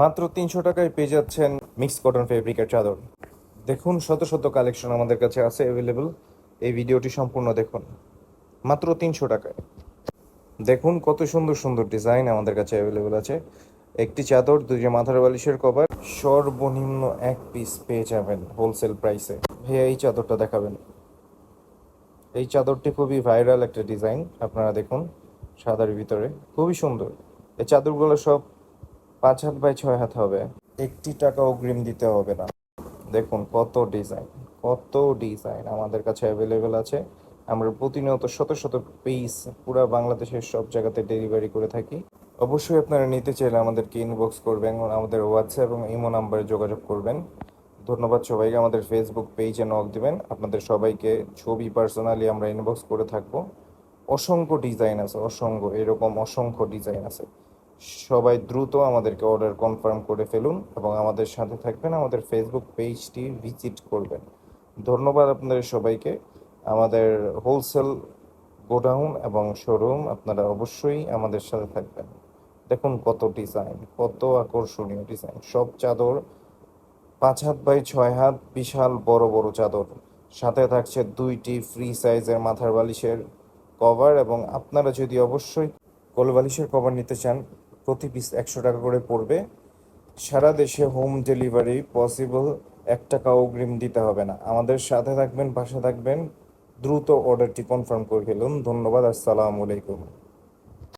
মাত্র তিনশো টাকায় পেয়ে যাচ্ছেন মিক্স কটন ফেব্রিকের চাদর। দেখুন, শত শত কালেকশন আমাদের কাছে আছে অ্যাভেলেবল এই ভিডিওটি সম্পূর্ণ দেখুন। মাত্র তিনশো টাকায়। দেখুন, কত সুন্দর সুন্দর ডিজাইন আমাদের কাছে অ্যাভেলেবল আছে। একটি চাদর, দুইটা মাথার বালিশের কভার, সর্বনিম্ন এক পিস পেয়ে যাবেন হোলসেল প্রাইসে ভাইয়া, এই চাদরটা দেখাবেন। এই চাদরটি খুবই ভাইরাল একটা ডিজাইন আপনারা দেখুন, সাদার ভিতরে। খুবই সুন্দর। এই চাদরগুলো সব পাঁচ হাত বাই ছয় হাত হবে। একটি টাকা অগ্রিম দিতে হবে না। দেখুন কত ডিজাইন কত ডিজাইন আমাদের কাছে অ্যাভেলেবেল আছে। আমরা প্রতিনিয়ত শত শত পিস পুরো বাংলাদেশের সব জায়গাতে ডেলিভারি করে থাকি। অবশ্যই আপনারা নিতে চাইলে আমাদেরকে ইনবক্স করবেন, আমাদের হোয়াটসঅ্যাপ এবং ইমো নাম্বারে যোগাযোগ করবেন। ধন্যবাদ সবাইকে, আমাদের ফেসবুক পেজে নক দিবেন। আপনাদের সবাইকে ছবি পার্সোনালি আমরা ইনবক্স করে থাকব। অসংখ্য ডিজাইন আছে, অসংখ্য, এরকম অসংখ্য ডিজাইন আছে। সবাই দ্রুত আমাদেরকে অর্ডার কনফার্ম করে ফেলুন এবং আমাদের সাথে থাকবেন, আমাদের ফেসবুক পেজটি ভিজিট করবেন। ধন্যবাদ আপনাদের সবাইকে। আমাদের হোলসেল গোডাউন এবং শোরুম আপনারা অবশ্যই আমাদের সাথে থাকবেন। দেখুন কত ডিজাইন কত আকর্ষণীয় ডিজাইন সব চাদর পাঁচ হাত বাই ছয় হাত, বিশাল বড় বড় চাদর। সাথে থাকছে দুইটি ফ্রি সাইজের মাথার বালিশের কভার এবং আপনারা যদি অবশ্যই কোল বালিশের কভার নিতে চান প্রতি পিস একশো টাকা করে পড়বে। সারা দেশে হোম ডেলিভারি পসিবল এক টাকা অগ্রিম দিতে হবে না। আমাদের সাথে থাকবেন, পাশে থাকবেন। দ্রুত অর্ডারটি কনফার্ম করে ফেলুন। ধন্যবাদ, আসসালামু আলাইকুম।